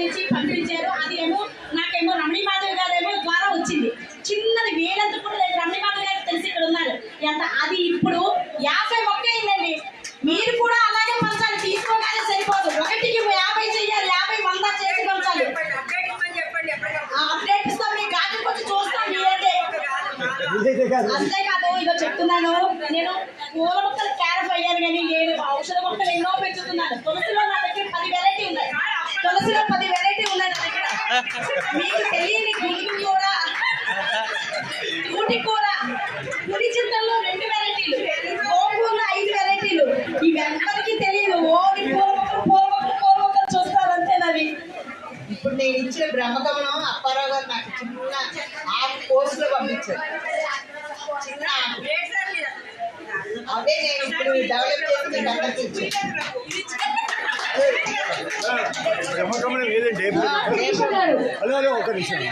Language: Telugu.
నుంచి పంపించారు. అది ఏమో నాకేమో రమణి మాధవ్ గారు ఏమో ద్వారా వచ్చింది. చిన్నది వేలంత కూడా లేదు. రమణి మాధవ్ గారు తెలిసి ఇక్కడ ఉన్నారు. ఎంత? అది ఇప్పుడు యాభై మొక్క అయిందండి. మీరు కూడా అలాగే పంచాలి. తీసుకోగానే సరిపోదు. ఒకటికి యాభై చెయ్యాలి. యాభై వంద చేసి పంచాలి. అప్డేట్ ఇస్తాం. మీ గార్డెన్కి వచ్చి చూస్తాం. మీరంటే. అంతేకాదు ఇదో చెప్తున్నాను. నేను పూల మొక్కలు క్యారఫ్ అయ్యాను కానీ నేను ఔషధ మొక్కలు ఎన్నో పెంచుతున్నాను తులసిలో వెరైటీ మీకు తెలియని కూర కూర కుడి చింతల్లో రెండు వెరైటీలు గోంగూరలో ఐదు వెరైటీలు ఇవెవ్వరికీ తెలియదు. ఓడి పూల మొక్కలు పూల మొక్కలు పూల మొక్కలు చూస్తారు అంతేనవి ఇప్పుడు నేను ఇచ్చిన బ్రహ్మగమనం అప్పారావు గారు నాకు చిన్న ఆకు పోస్ట్లో పంపించారు. చిన్న. అదే. నేను ఇప్పుడు డెవలప్ చేసి అందరికీ ఇచ్చాను. బ్రహ్మకమలం ఏదండి హలో హలో ఒక నిమిషం.